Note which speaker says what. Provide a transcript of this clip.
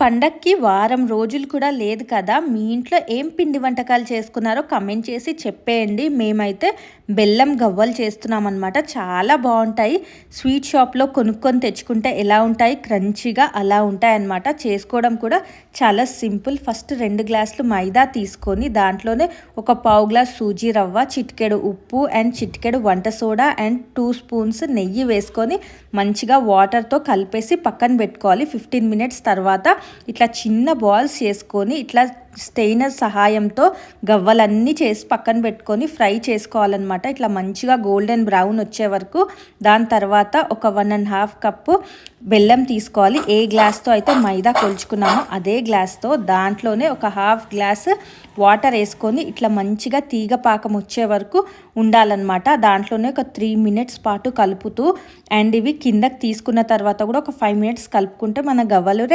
Speaker 1: పండక్కి వారం రోజులు కూడా లేదు కదా. మీ ఇంట్లో ఏం పిండి వంటకాలు చేసుకున్నారో కమెంట్ చేసి చెప్పేయండి. మేమైతే బెల్లం గవ్వలు చేస్తున్నాం అనమాట చాలా బాగుంటాయి. స్వీట్ షాప్లో కొనుక్కొని తెచ్చుకుంటే ఎలా ఉంటాయి? క్రంచీగా అలా ఉంటాయి అన్నమాట చేసుకోవడం కూడా చాలా సింపుల్. ఫస్ట్ రెండు గ్లాసులు మైదా తీసుకొని దాంట్లోనే ఒక పావు గ్లాస్ సూజీ రవ్వ చిటికెడు ఉప్పు అండ్ చిటికెడు వంట సోడా అండ్ టూ స్పూన్స్ నెయ్యి వేసుకొని మంచిగా వాటర్తో కలిపేసి పక్కన పెట్టుకోవాలి. ఫిఫ్టీన్ మినిట్స్ తర్వాత ఇట్లా చిన్న బాల్స్ చేసుకొని ఇట్లా స్టెయినర్ సహాయంతో గవ్వలన్నీ చేసి పక్కన పెట్టుకొని ఫ్రై చేసుకోవాలన్నమాట. ఇట్లా మంచిగా గోల్డెన్ బ్రౌన్ వచ్చే వరకు. దాని తర్వాత ఒక వన్ అండ్ హాఫ్ కప్పు బెల్లం తీసుకోవాలి. ఏ గ్లాస్తో అయితే మైదా కొలుచుకున్నామో అదే గ్లాస్తో దాంట్లోనే ఒక హాఫ్ గ్లాస్ వాటర్ వేసుకొని ఇట్లా మంచిగా తీగ పాకం వచ్చే వరకు ఉండాలన్నమాట. దాంట్లోనే ఒక త్రీ మినిట్స్ పాటు కలుపుతూ అండ్ ఇవి కిందకి తీసుకున్న తర్వాత కూడా ఒక ఫైవ్ మినిట్స్ కలుపుకుంటే మన గవ్వలు